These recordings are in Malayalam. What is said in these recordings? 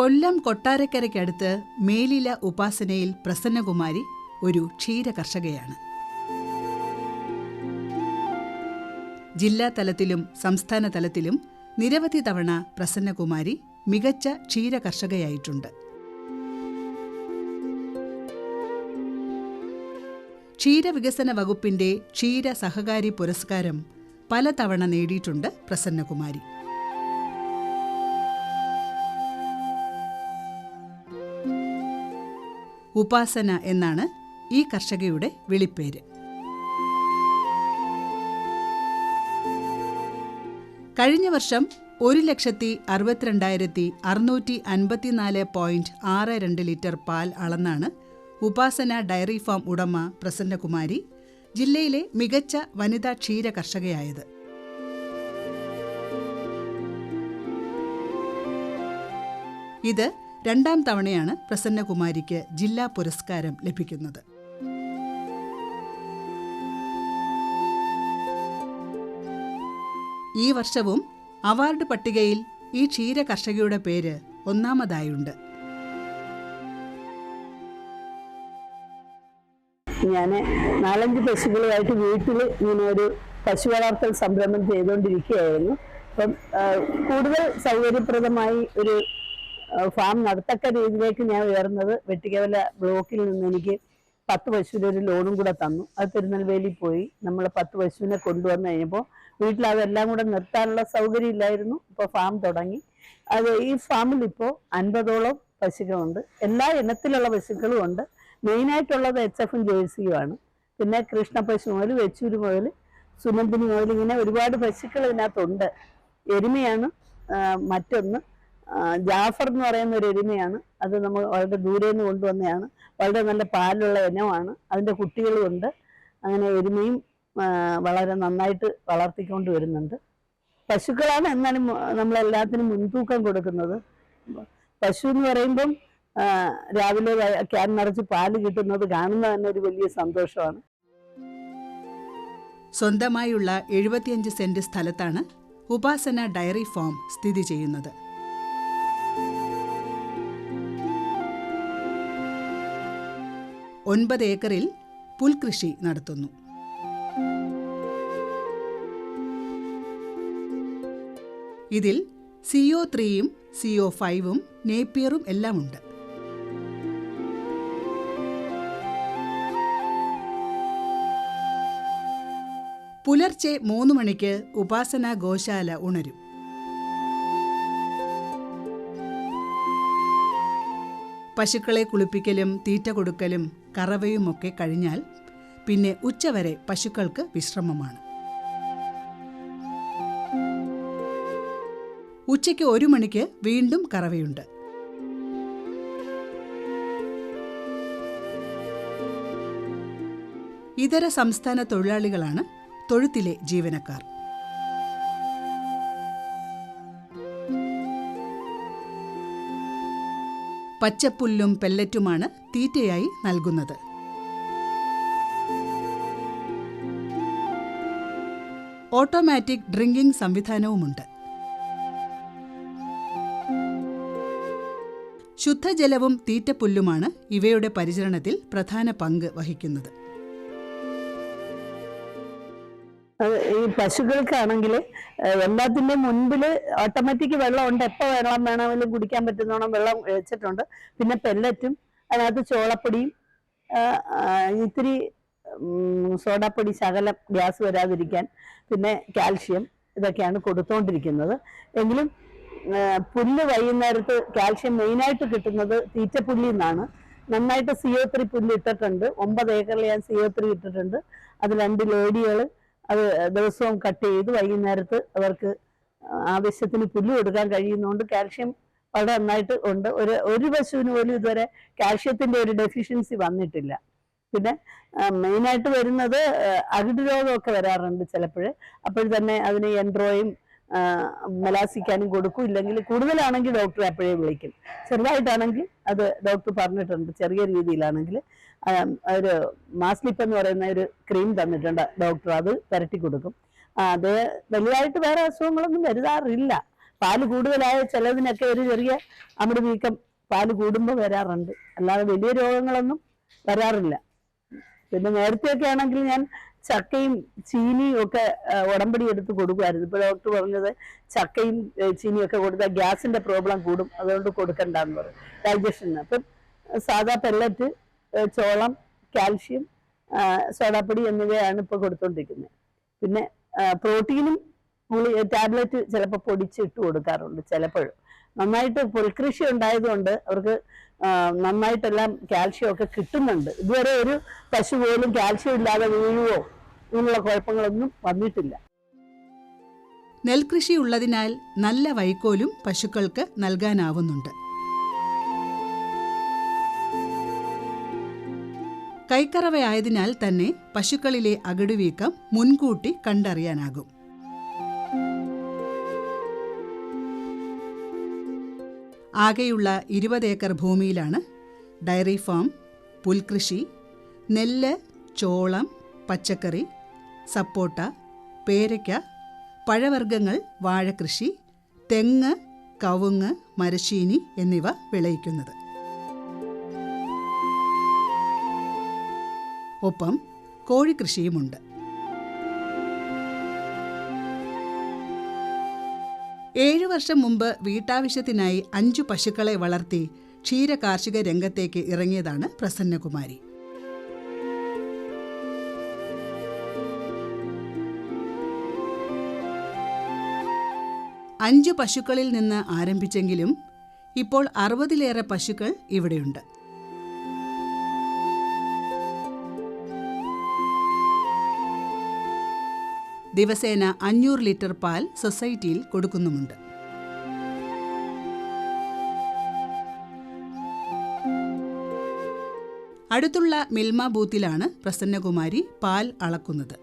കൊല്ലം കൊട്ടാരക്കരയ്ക്കടുത്ത് മേലില ഉപാസനയിൽ പ്രസന്നകുമാരി ഒരു ക്ഷീര കർഷകയാണ് ജില്ലാ തലത്തിലും സംസ്ഥാന തലത്തിലും നിരവധി തവണ പ്രസന്നകുമാരി മികച്ച ക്ഷീര കർഷകയായിട്ടുണ്ട് ക്ഷീരവികസന വകുപ്പിന്റെ ക്ഷീര സഹകാരി പുരസ്കാരം പലതവണ നേടിയിട്ടുണ്ട് പ്രസന്നകുമാരി. ഉപാസന എന്നാണ് ഈ കർഷകയുടെ വിളിപ്പേര്. കഴിഞ്ഞ വർഷം ഒരു ലക്ഷത്തി അറുപത്തിരണ്ടായിരത്തി അറുന്നൂറ്റി അൻപത്തിനാല് പോയിന്റ് ആറ് രണ്ട് ലിറ്റർ പാൽ അളന്നാണ് ഉപാസന ഡയറി ഫാം ഉടമ പ്രസന്നകുമാരി ജില്ലയിലെ മികച്ച വനിതാ ക്ഷീര കർഷകയായത്. ഇത് രണ്ടാം തവണയാണ് പ്രസന്നകുമാരിക്ക് ജില്ലാ പുരസ്കാരം ലഭിക്കുന്നത്. ഈ വർഷവും അവാർഡ് പട്ടികയിൽ ഈ ക്ഷീര കർഷകയുടെ പേര് ഒന്നാമതായുണ്ട്. ഞാൻ നാലഞ്ച് പശുക്കളുമായിട്ട് വീട്ടിൽ ഇങ്ങനെ ഒരു പശു വളർത്തൽ സംരംഭം ചെയ്തുകൊണ്ടിരിക്കുകയായിരുന്നു അപ്പം കൂടുതൽ സൗകര്യപ്രദമായി ഒരു ഫാം നടത്തക്ക രീതിയിലേക്ക് ഞാൻ ഉയർന്നത് വെട്ടിക്കവല ബ്ലോക്കിൽ നിന്ന് എനിക്ക് പത്ത് പശുവിന്റെ ഒരു ലോണും കൂടെ തന്നു. അത് തിരുനെൽവേലി പോയി. നമ്മൾ പത്ത് പശുവിനെ കൊണ്ടുവന്നു കഴിഞ്ഞപ്പോൾ വീട്ടിൽ അതെല്ലാം കൂടെ നിർത്താനുള്ള സൗകര്യം ഇല്ലായിരുന്നു ഇപ്പോൾ ഫാം തുടങ്ങി. അത് ഈ ഫാമിൽ ഇപ്പോൾ അൻപതോളം പശുക്കളുണ്ട്. എല്ലാ ഇനത്തിലുള്ള പശുക്കളും ഉണ്ട്. മെയിനായിട്ടുള്ളത് എച്ച് എഫും ജേഴ്സിയുമാണ് പിന്നെ കൃഷ്ണ പശു മുതൽ വെച്ചൂര് മുതൽ സുനന്ദിനി മുതൽ ഇങ്ങനെ ഒരുപാട് പശുക്കൾ ഇതിനകത്തുണ്ട്. എരുമയാണ് മറ്റൊന്ന്. ജാഫർ എന്ന് പറയുന്ന ഒരു എരുമയാണ്. അത് നമ്മൾ വളരെ ദൂരെ നിന്ന് കൊണ്ടുവന്നതാണ് വളരെ നല്ല പാലുള്ള ഇനമാണ്. അതിന്റെ കുട്ടികളുമുണ്ട് അങ്ങനെ എരുമയും വളരെ നന്നായിട്ട് വളർത്തിക്കൊണ്ട് വരുന്നുണ്ട്. പശുക്കളാണ് എന്നാലും നമ്മളെല്ലാത്തിനും മുൻതൂക്കം കൊടുക്കുന്നത്. പശു എന്ന് പറയുമ്പം രാവിലെ ക്യാൻ നിറച്ച് പാൽ കിട്ടുന്നത് കാണുന്ന തന്നെ ഒരു വലിയ സന്തോഷമാണ്. സ്വന്തമായുള്ള എഴുപത്തിയഞ്ച് സെന്റ് സ്ഥലത്താണ് ഉപാസന ഡയറി ഫാം സ്ഥിതി ചെയ്യുന്നത്. ഒൻപത് ഏക്കറിൽ പുൽകൃഷി നടത്തുന്നു. ഇതിൽ സിഒ ത്രീയും സിഒ ഫൈവും നേപ്പിയറും എല്ലാം ഉണ്ട് പുലർച്ചെ മൂന്ന് മണിക്ക് ഉപാസന ഗോശാല ഉണരും. പശുക്കളെ കുളിപ്പിക്കലും തീറ്റ കൊടുക്കലും കറവയുമൊക്കെ കഴിഞ്ഞാൽ പിന്നെ ഉച്ചവരെ പശുക്കൾക്ക് വിശ്രമമാണ്. ഉച്ചയ്ക്ക് ഒരു മണിക്ക് വീണ്ടും കറവയുണ്ട്. ഇതര സംസ്ഥാന തൊഴിലാളികളാണ് തൊഴുത്തിലെ ജീവനക്കാർ. പച്ചപ്പുല്ലും പെല്ലറ്റുമാണ് തീറ്റയായി നൽകുന്നത്. Automatic drinking സംവിധാനവുമുണ്ട്. ശുദ്ധജലവും തീറ്റപ്പുല്ലുമാണ് ഇവയുടെ പരിചരണത്തിൽ പ്രധാന പങ്ക് വഹിക്കുന്നത്. പശുക്കൾക്കാണെങ്കിൽ എല്ലാത്തിന്റെ മുൻപിൽ ഓട്ടോമാറ്റിക് വെള്ളം ഉണ്ട് എപ്പോൾ വെള്ളം വേണമെങ്കിലും കുടിക്കാൻ പറ്റുന്നോണം വെള്ളം വെച്ചിട്ടുണ്ട്. പിന്നെ പെല്ലറ്റും അതിനകത്ത് ചോളപ്പൊടിയും ഇത്തിരി സോഡാപ്പൊടി ശകലം ഗ്യാസ് വരാതിരിക്കാൻ പിന്നെ കാൽഷ്യം ഇതൊക്കെയാണ് കൊടുത്തുകൊണ്ടിരിക്കുന്നത് എങ്കിലും പുല്ല് വൈകുന്നേരത്ത് കാൽഷ്യം മെയിനായിട്ട് കിട്ടുന്നത് തീറ്റപ്പുല്ലിൽ നിന്നാണ് നന്നായിട്ട് സിഒ ത്രീ പുല്ല് ഇട്ടിട്ടുണ്ട്. ഒമ്പത് ഏക്കറിൽ ഞാൻ സിഒ ത്രീ ഇട്ടിട്ടുണ്ട്. അത് രണ്ട് ലേഡികൾ അത് ദിവസവും കട്ട് ചെയ്ത് വൈകുന്നേരത്ത് അവർക്ക് ആവശ്യത്തിന് പുല്ല് കൊടുക്കാൻ കഴിയുന്നതുകൊണ്ട് കാൽഷ്യം വളരെ നന്നായിട്ട് ഉണ്ട്. ഒരു ഒരു പശുവിന് പോലും ഇതുവരെ കാൽഷ്യത്തിന്റെ ഒരു ഡെഫിഷ്യൻസി വന്നിട്ടില്ല. പിന്നെ മെയിനായിട്ട് വരുന്നത് അകിട് രോഗമൊക്കെ വരാറുണ്ട് ചിലപ്പോൾ അപ്പോൾ തന്നെ അതിന് എൻട്രോയും മലാസിക്കാനും കൊടുക്കും. ഇല്ലെങ്കിൽ കൂടുതലാണെങ്കിൽ ഡോക്ടറെ അപ്പോഴേ വിളിക്കും. ചെറുതായിട്ടാണെങ്കിൽ അത് ഡോക്ടർ പറഞ്ഞിട്ടുണ്ട്. ചെറിയ രീതിയിലാണെങ്കിൽ ഒരു മാസ്ലിപ്പ് എന്ന് പറയുന്ന ഒരു ക്രീം തന്നിട്ടുണ്ട് ഡോക്ടർ അത് പുരട്ടി കൊടുക്കും. അത് വലുതായിട്ട് വേറെ അസുഖങ്ങളൊന്നും വരുതാറില്ല പാൽ കൂടുതലായ ചിലതിനൊക്കെ ഒരു ചെറിയ അമിട് വീക്കം പാൽ കൂടുമ്പോൾ വരാറുണ്ട്. അല്ലാതെ വലിയ രോഗങ്ങളൊന്നും വരാറില്ല. പിന്നെ നേരത്തെയൊക്കെ ആണെങ്കിൽ ഞാൻ ചക്കയും ചീനിയും ഒക്കെ ഉടമ്പടി എടുത്ത് കൊടുക്കുമായിരുന്നു. ഇപ്പൊ ഡോക്ടർ പറഞ്ഞത് ചക്കയും ചീനിയും ഒക്കെ കൊടുത്താൽ ഗ്യാസിന്റെ പ്രോബ്ലം കൂടും. അതുകൊണ്ട് കൊടുക്കണ്ടെന്ന് പറയും ഡൈജഷന് അപ്പം സാധാ പെല്ലറ്റ് ചോളം കാൽഷ്യം സോഡാപ്പൊടി എന്നിവയാണ് ഇപ്പോൾ കൊടുത്തോണ്ടിരിക്കുന്നത്. പിന്നെ പ്രോട്ടീനും ഗുളി ടാബ്ലറ്റ് ചിലപ്പോൾ പൊടിച്ചിട്ട് കൊടുക്കാറുണ്ട് ചിലപ്പോഴും. നന്നായിട്ട് പുൽകൃഷി ഉണ്ടായതുകൊണ്ട് അവർക്ക് നന്നായിട്ടെല്ലാം കാൽഷ്യം ഒക്കെ കിട്ടുന്നുണ്ട്. ഇതുവരെ ഒരു പശു പോലും കാൽഷ്യം ഇല്ലാതെ വീഴുവോ ഇങ്ങനെയുള്ള കുഴപ്പങ്ങളൊന്നും വന്നിട്ടില്ല. നെൽകൃഷി ഉള്ളതിനാൽ നല്ല വൈക്കോലും പശുക്കൾക്ക് നൽകാനാവുന്നുണ്ട്. കൈക്കറവയായതിനാൽ തന്നെ പശുക്കളിലെ അകടുവീക്കം മുൻകൂട്ടി കണ്ടറിയാനാകും. ആകെയുള്ള ഇരുപത് ഏക്കർ ഭൂമിയിലാണ് ഡയറി ഫാം പുൽകൃഷി നെല്ല് ചോളം പച്ചക്കറി സപ്പോട്ട പേരയ്ക്ക പഴവർഗങ്ങൾ വാഴകൃഷി തെങ്ങ് കവുങ്ങ് മരശീനി എന്നിവ വിളയിക്കുന്നത്. ഒപ്പം കോഴിക്കൃഷിയുമുണ്ട് ഏഴു വർഷം മുമ്പ് വീട്ടാവശ്യത്തിനായി അഞ്ചു പശുക്കളെ വളർത്തി ക്ഷീര കാർഷിക രംഗത്തേക്ക് ഇറങ്ങിയതാണ് പ്രസന്നകുമാരി. അഞ്ചു പശുക്കളിൽ നിന്ന് ആരംഭിച്ചെങ്കിലും ഇപ്പോൾ അറുപതിലേറെ പശുക്കൾ ഇവിടെയുണ്ട്. ദിവസേന അഞ്ഞൂറ് ലിറ്റർ പാൽ സൊസൈറ്റിയിൽ കൊടുക്കുന്നുമുണ്ട്. അടുത്തുള്ള മിൽമ ബൂത്തിലാണ് പ്രസന്നകുമാരി പാൽ അളക്കുന്നത്.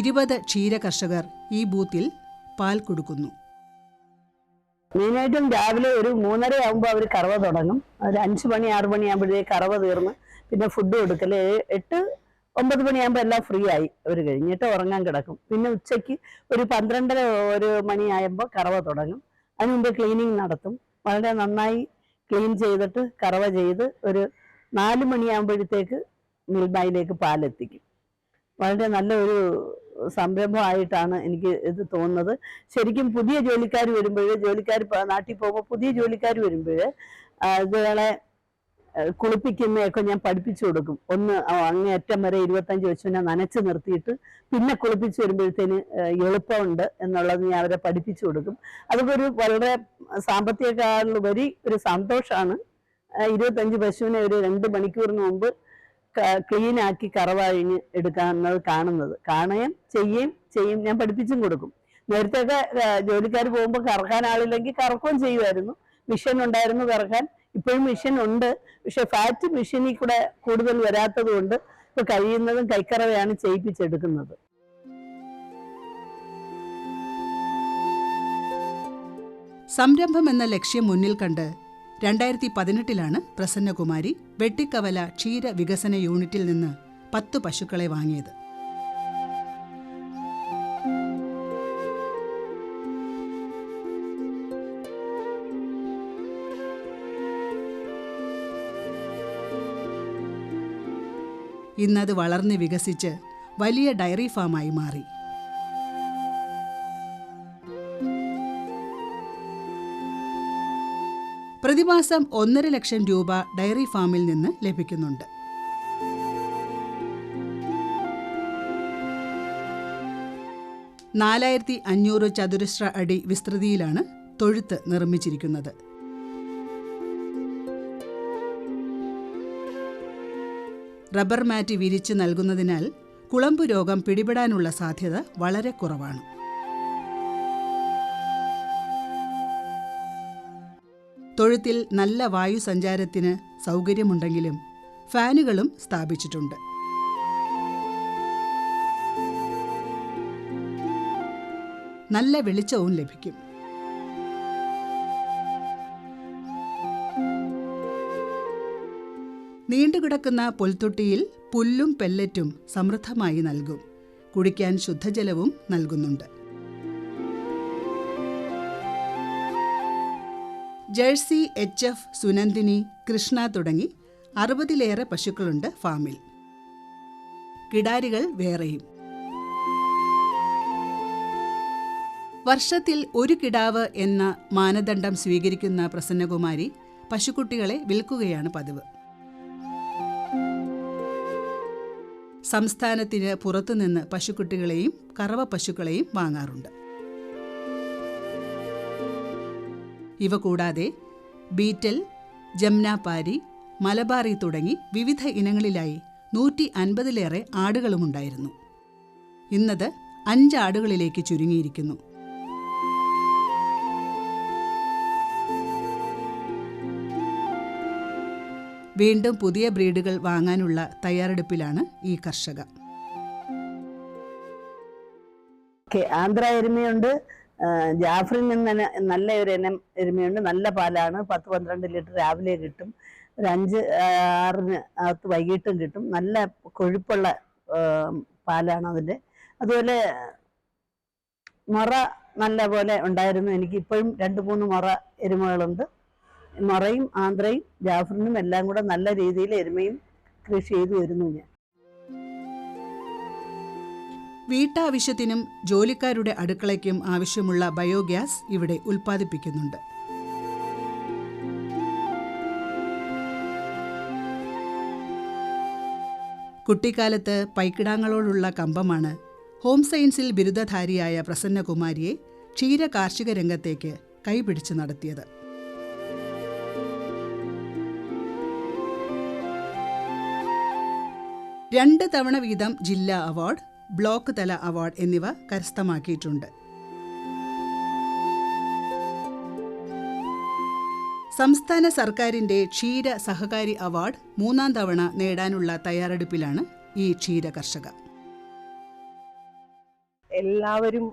ഇരുപത് ക്ഷീര കർഷകർ ഈ ബൂത്തിൽ പാൽ കൊടുക്കുന്നു. മെയിനായിട്ടും രാവിലെ ഒരു മൂന്നര ആകുമ്പോൾ അവർ കറവ തുടങ്ങും. ഒരു അഞ്ച് മണി ആറ് മണി ആകുമ്പോഴേ കറവ തീർന്ന് പിന്നെ ഫുഡ് കൊടുക്കൽ എട്ട് ഒമ്പത് മണിയാകുമ്പോൾ എല്ലാം ഫ്രീ ആയി അവർ കഴിഞ്ഞിട്ട് ഉറങ്ങാൻ കിടക്കും. പിന്നെ ഉച്ചയ്ക്ക് ഒരു പന്ത്രണ്ടര ഒരു മണിയാകുമ്പോൾ കറവ തുടങ്ങും. അതിന് മുമ്പ് ക്ലീനിങ് നടത്തും. വളരെ നന്നായി ക്ലീൻ ചെയ്തിട്ട് കറവ ചെയ്ത് ഒരു നാല് മണിയാകുമ്പോഴത്തേക്ക് മിൽബായിലേക്ക് പാലെത്തിക്കും. വളരെ നല്ലൊരു സംരംഭമായിട്ടാണ് എനിക്ക് ഇത് തോന്നുന്നത്. ശരിക്കും പുതിയ ജോലിക്കാർ വരുമ്പോൾ ജോലിക്കാർ നാട്ടിൽ പോകുമ്പോൾ പുതിയ ജോലിക്കാർ വരുമ്പോൾ ഇതുകളെ കുളിപ്പിക്കുന്നതൊക്കെ ഞാൻ പഠിപ്പിച്ചു കൊടുക്കും. ഒന്ന് അങ്ങേയറ്റം വരെ ഇരുപത്തഞ്ച് ഞാൻ നനച്ച് നിർത്തിയിട്ട് പിന്നെ കുളിപ്പിച്ച് വരുമ്പോഴത്തേന് എളുപ്പമുണ്ട് എന്നുള്ളത് ഞാൻ അവരെ പഠിപ്പിച്ചു കൊടുക്കും. അതൊക്കെ ഒരു വളരെ സാമ്പത്തികക്കാരിലുപരി ഒരു സന്തോഷമാണ് ഇരുപത്തഞ്ച് പശുവിനെ ഒരു രണ്ട് മണിക്കൂറിന് മുമ്പ് ക്ലീൻ ആക്കി കറവഴിഞ്ഞ് എടുക്കാവുന്നത് കാണുന്നത്. കാണുകയും ചെയ്യുകയും ചെയ്യും. ഞാൻ പഠിപ്പിച്ചും കൊടുക്കും. നേരത്തെയൊക്കെ ജോലിക്കാർ പോകുമ്പോൾ കറക്കാൻ ആളില്ലെങ്കിൽ കറക്കുകയും ചെയ്യുമായിരുന്നു. മിഷൻ ഉണ്ടായിരുന്നു കറക്കാൻ. ഇപ്പോഴും മിഷൻ ഉണ്ട്. പക്ഷെ ഫാറ്റ് മിഷനിൽ കൂടെ കൂടുതൽ വരാത്തത് കൊണ്ട് ഇപ്പൊ കഴിയുന്നതും കൈക്കറവയാണ് ചെയ്യിപ്പിച്ചെടുക്കുന്നത്. സംരംഭം എന്ന ലക്ഷ്യം മുന്നിൽ കണ്ട് രണ്ടായിരത്തി പതിനെട്ടിലാണ് പ്രസന്നകുമാരി വെട്ടിക്കവല ക്ഷീര വികസന യൂണിറ്റിൽ നിന്ന് പത്തു പശുക്കളെ വാങ്ങിയത്. ഇന്നത് വളർന്ന് വികസിച്ച് വലിയ ഡയറി ഫാമായി മാറി. പ്രതിമാസം ഒന്നര ലക്ഷം രൂപ ഡയറി ഫാമിൽ നിന്ന് ലഭിക്കുന്നുണ്ട്. നാലായിരത്തി അഞ്ഞൂറ് ചതുരശ്ര അടി വിസ്തൃതിയിലാണ് തൊഴുത്ത് നിർമ്മിച്ചിരിക്കുന്നത്. റബ്ബർ മാറ്റ് വിരിച്ചു നൽകുന്നതിനാൽ കുളമ്പു രോഗം പിടിപെടാനുള്ള സാധ്യത വളരെ കുറവാണ്. തൊഴുത്തിൽ നല്ല വായു സഞ്ചാരത്തിന് സൗകര്യമുണ്ടെങ്കിലും ഫാനുകളും സ്ഥാപിച്ചിട്ടുണ്ട്. നല്ല വെളിച്ചവും ലഭിക്കും. നീണ്ടുകിടക്കുന്ന പുൽത്തൊട്ടിയിൽ പുല്ലും പെല്ലറ്റും സമൃദ്ധമായി നൽകും. കുടിക്കാൻ ശുദ്ധജലവും നൽകുന്നുണ്ട്. Jersey H F Sunandini Krishna തുടങ്ങി അറുപതിലേറെ പശുക്കളുണ്ട് ഫാമിൽ. കിടാരികൾ വേറെയും. വർഷത്തിൽ ഒരു കിടാവ് എന്ന മാനദണ്ഡം സ്വീകരിക്കുന്ന പ്രസന്നകുമാരി പശുക്കുട്ടികളെ വിൽക്കുകയാണ് പതിവ്. സംസ്ഥാനത്തിന് പുറത്തുനിന്ന് പശുക്കുട്ടികളെയും കറവ പശുക്കളെയും വാങ്ങാറുണ്ട്. ഇവ കൂടാതെ ബീറ്റൽ ജംനാപാരി മലബാറി തുടങ്ങി വിവിധ ഇനങ്ങളിലായി നൂറ്റി അൻപതിലേറെ ആടുകളുമുണ്ടായിരുന്നു. ഇന്നത് അഞ്ച് ആടുകളിലേക്ക് ചുരുങ്ങിയിരിക്കുന്നു. വീണ്ടും പുതിയ ബ്രീഡുകൾ വാങ്ങാനുള്ള തയ്യാറെടുപ്പിലാണ് ഈ കർഷക ആന്ധ്ര എരുമയുണ്ട്. ജാഫറിൽ നിന്ന് നല്ല ഒരു ഇനം എരുമയുണ്ട്. നല്ല പാലാണ്. പത്ത് പന്ത്രണ്ട് ലിറ്റർ രാവിലെ കിട്ടും. ഒരു അഞ്ച് ആറിന് അകത്ത് വൈകിട്ടും കിട്ടും. നല്ല കൊഴുപ്പുള്ള പാലാണ് അതിന്റെ. അതുപോലെ മുറ നല്ല പോലെ ഉണ്ടായിരുന്നു. എനിക്ക് ഇപ്പോഴും രണ്ട് മൂന്ന് മുറ എരുമകളുണ്ട്. മുറയും ആന്ധ്രയും ജാഫറിനും എല്ലാം കൂടെ നല്ല രീതിയിൽ എരുമയും കൃഷി ചെയ്തു വരുന്നു ഞാൻ. വീട്ടാവശ്യത്തിനും ജോലിക്കാരുടെ അടുക്കളയ്ക്കും ആവശ്യമുള്ള ബയോഗ്യാസ് ഇവിടെ ഉൽപ്പാദിപ്പിക്കുന്നുണ്ട്. കുട്ടിക്കാലത്ത് പൈക്കിടാങ്ങളോടുള്ള കമ്പമാണ് ഹോം സയൻസിൽ ബിരുദധാരിയായ പ്രസന്നകുമാരിയെ ക്ഷീര കാർഷിക രംഗത്തേക്ക് കൈപിടിച്ച് നടത്തിയത്. രണ്ട് തവണ വീതം ജില്ലാ അവാർഡ് ബ്ലോക്ക് തല അവാർഡ് എന്നിവ കരസ്ഥമാക്കിയിട്ടുണ്ട്. സംസ്ഥാന സർക്കാരിന്റെ ക്ഷീര സഹകാരി അവാർഡ് മൂന്നാം തവണ നേടാനുള്ള തയ്യാറെടുപ്പിലാണ് ഈ ക്ഷീര കർഷക. എല്ലാവരും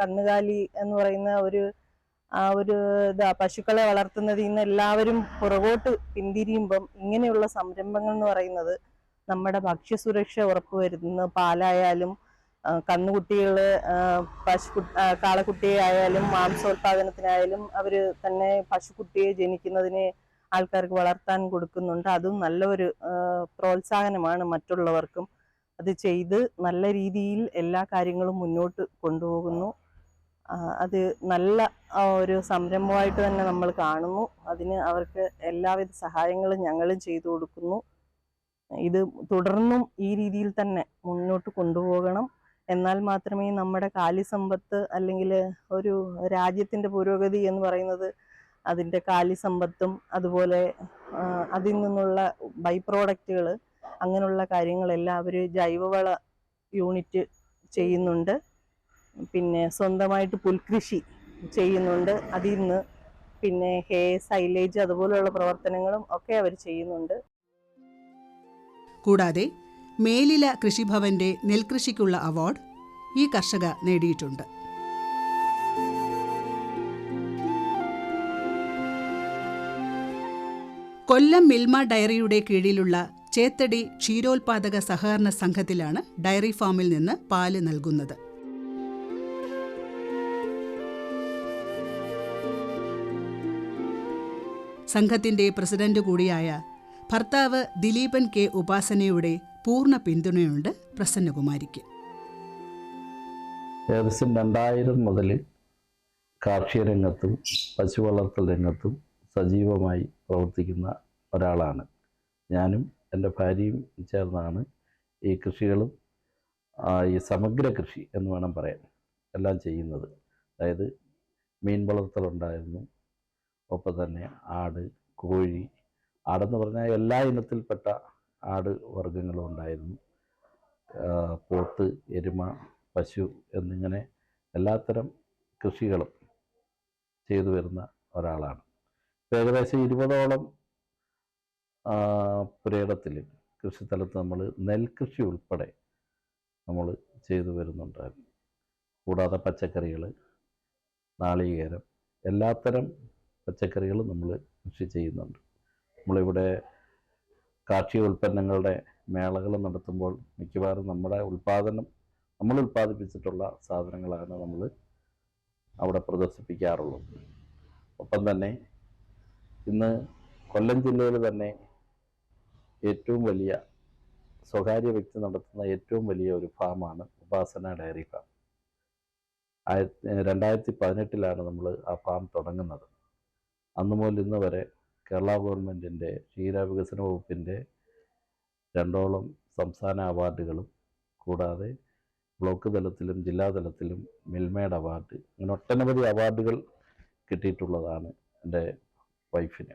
കന്നുകാലി എന്ന് പറയുന്ന ഒരു ആ ഒരു ഇതാ പശുക്കളെ വളർത്തുന്നതിൽ നിന്ന് എല്ലാവരും പുറകോട്ട് പിന്തിരിയുമ്പം ഇങ്ങനെയുള്ള സംരംഭങ്ങൾ എന്ന് പറയുന്നത് നമ്മുടെ ഭക്ഷ്യസുരക്ഷ ഉറപ്പുവരുത്തുന്ന പാലായാലും ആ, പശു കാളക്കുട്ടിയെ ആയാലും മാംസോൽപാദനത്തിനായാലും അവർ തന്നെ പശുക്കുട്ടിയെ ജനിക്കുന്നതിനെ ആൾക്കാർക്ക് വളർത്താൻ കൊടുക്കുന്നുണ്ട്. അതും നല്ലൊരു പ്രോത്സാഹനമാണ് മറ്റുള്ളവർക്കും. അത് ചെയ്ത് നല്ല രീതിയിൽ എല്ലാ കാര്യങ്ങളും മുന്നോട്ട് കൊണ്ടുപോകുന്നു. അത് നല്ല ഒരു സംരംഭമായിട്ട് തന്നെ നമ്മൾ കാണുന്നു. അതിന് അവർക്ക് എല്ലാവിധ സഹായങ്ങളും ഞങ്ങളും ചെയ്തു കൊടുക്കുന്നു. ഇത് തുടർന്നും ഈ രീതിയിൽ തന്നെ മുന്നോട്ട് കൊണ്ടുപോകണം. എന്നാൽ മാത്രമേ നമ്മുടെ കാലിസമ്പത്ത് അല്ലെങ്കിൽ ഒരു രാജ്യത്തിന്റെ പുരോഗതി എന്ന് പറയുന്നത് അതിന്റെ കാലിസമ്പത്തും അതുപോലെ അതിൽ നിന്നുള്ള ബൈ പ്രോഡക്റ്റുകൾ അങ്ങനെയുള്ള കാര്യങ്ങളെല്ലാം അവർ ജൈവവള യൂണിറ്റ് ചെയ്യുന്നുണ്ട്. പിന്നെ സ്വന്തമായിട്ട് പുൽകൃഷി ചെയ്യുന്നുണ്ട്. അതിൽ നിന്ന് പിന്നെ ഹേ സൈലേജ് അതുപോലെയുള്ള പ്രവർത്തനങ്ങളും ഒക്കെ അവർ ചെയ്യുന്നുണ്ട്. കൂടാതെ മേലില കൃഷിഭവന്റെ നെൽകൃഷിക്കുള്ള അവാർഡ് ഈ കർഷക നേടിയിട്ടുണ്ട്. കൊല്ലം മിൽമ ഡയറിയുടെ കീഴിലുള്ള ചേത്തടി ക്ഷീരോത്പാദക സഹകരണ സംഘത്തിലാണ് ഡയറി ഫാമിൽ നിന്ന് പാൽ നൽകുന്നത്. സംഘത്തിന്റെ പ്രസിഡന്റ് കൂടിയായ ഭർത്താവ് ദിലീപൻ കെ ഉപാസനയുടെ പൂർണ പിന്തുണയുണ്ട് പ്രസന്നകുമാരിക്ക്. ഏകദേശം രണ്ടായിരം മുതൽ കാർഷിക രംഗത്തും പശു വളർത്തൽ രംഗത്തും സജീവമായി പ്രവർത്തിക്കുന്ന ഒരാളാണ്. ഞാനും എന്റെ ഭാര്യയും ചേർന്നാണ് ഈ കൃഷികളും ഈ സമഗ്ര കൃഷി എന്ന് വേണം പറയാൻ എല്ലാം ചെയ്യുന്നത്. അതായത് മീൻ വളർത്തലുണ്ടായിരുന്നു. ഒപ്പം തന്നെ ആട് കോഴി ആടെന്ന് പറഞ്ഞാൽ എല്ലാ ഇനത്തിൽപ്പെട്ട ആട് വർഗങ്ങളും ഉണ്ടായിരുന്നു പോത്ത് എരുമ പശു എന്നിങ്ങനെ എല്ലാത്തരം കൃഷികളും ചെയ്തു വരുന്ന ഒരാളാണ്. ഇപ്പം ഏകദേശം ഇരുപതോളം പുരയിടത്തിൽ കൃഷിസ്ഥലത്ത് നമ്മൾ നെൽകൃഷി ഉൾപ്പെടെ നമ്മൾ ചെയ്തു വരുന്നുണ്ടായിരുന്നു. കൂടാതെ പച്ചക്കറികൾ നാളികേരം എല്ലാത്തരം പച്ചക്കറികളും നമ്മൾ കൃഷി ചെയ്യുന്നുണ്ട്. നമ്മളിവിടെ കാർഷിക ഉൽപ്പന്നങ്ങളുടെ മേളകൾ നടത്തുമ്പോൾ മിക്കവാറും നമ്മുടെ ഉൽപ്പാദനം നമ്മൾ ഉൽപ്പാദിപ്പിച്ചിട്ടുള്ള സാധനങ്ങളാണ് നമ്മൾ അവിടെ പ്രദർശിപ്പിക്കാറുള്ളത്. ഒപ്പം തന്നെ ഇന്ന് കൊല്ലം ജില്ലയിൽ തന്നെ ഏറ്റവും വലിയ സ്വകാര്യ വ്യക്തി നടത്തുന്ന ഏറ്റവും വലിയ ഒരു ഫാമാണ് ഉപാസന ഡയറി ഫാം. ആയിരത്തി രണ്ടായിരത്തി പതിനെട്ടിലാണ് നമ്മൾ ആ ഫാം തുടങ്ങുന്നത്. അന്നുമുതൽ ഇന്ന് വരെ കേരള ഗവൺമെന്റിന്റെ ക്ഷീരവികസന വകുപ്പിന്റെ രണ്ടോളം സംസ്ഥാന അവാർഡുകളും കൂടാതെ ബ്ലോക്ക് തലത്തിലും ജില്ലാ തലത്തിലും മിൽമേഡ് അവാർഡ് അങ്ങനെ ഒട്ടനവധി അവാർഡുകൾ കിട്ടിയിട്ടുള്ളതാണ് എന്റെ വൈഫിന്.